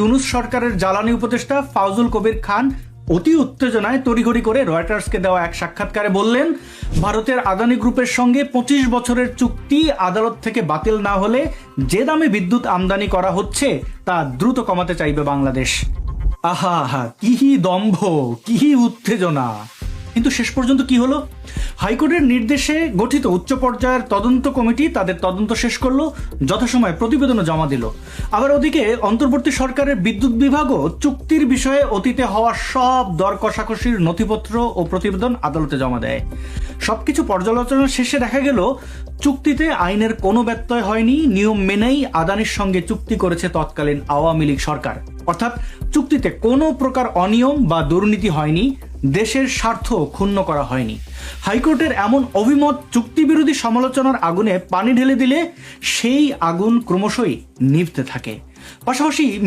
ইউনুস সরকারের জ্বালানি উপদেষ্টা ফাউজুল কবির খান অতি উত্তেজনায় তড়িঘড়ি করে রয়টার্সকে দেওয়া এক সাক্ষাৎকারে বললেন, ভারতের আদানি গ্রুপের সঙ্গে পঁচিশ বছরের চুক্তি আদালত থেকে বাতিল না হলে যে দামে বিদ্যুৎ আমদানি করা হচ্ছে তা দ্রুত কমাতে চাইবে বাংলাদেশ। আহা আহা, কি দম্ভ, কি উত্তেজনা। কিন্তু শেষ পর্যন্ত কি হলো? হাইকোর্টের নির্দেশে গঠিত উচ্চ পর্যায়ের তদন্ত কমিটি তাদের তদন্ত শেষ করল, যথাসময়ে প্রতিবেদনও জমা দিল। আবার ওদিকে অন্তর্বর্তী সরকারের বিদ্যুৎ বিভাগও চুক্তির বিষয়ে অতীতে হওয়া সব দর কষাকষির নথিপত্র ও প্রতিবেদন আদালতে জমা দেয়। সবকিছু পর্যালোচনা শেষে দেখা গেল, চুক্তিতে আইনের কোনো ব্যত্যয় হয়নি, নিয়ম মেনেই আদানির সঙ্গে চুক্তি করেছে তৎকালীন আওয়ামী লীগ সরকার। অর্থাৎ চুক্তিতে কোনো প্রকার অনিয়ম বা দুর্নীতি হয়নি দেশের স্বার্থ ক্ষুণ্ণ করা হয়নি। হাইকোর্টের এমন অভিমত চুক্তিবিরোধী সমালোচনার আগুনে পানি ঢেলে দিলে সেই আগুন ক্রমশই নিভতে থাকে। পাশাপাশি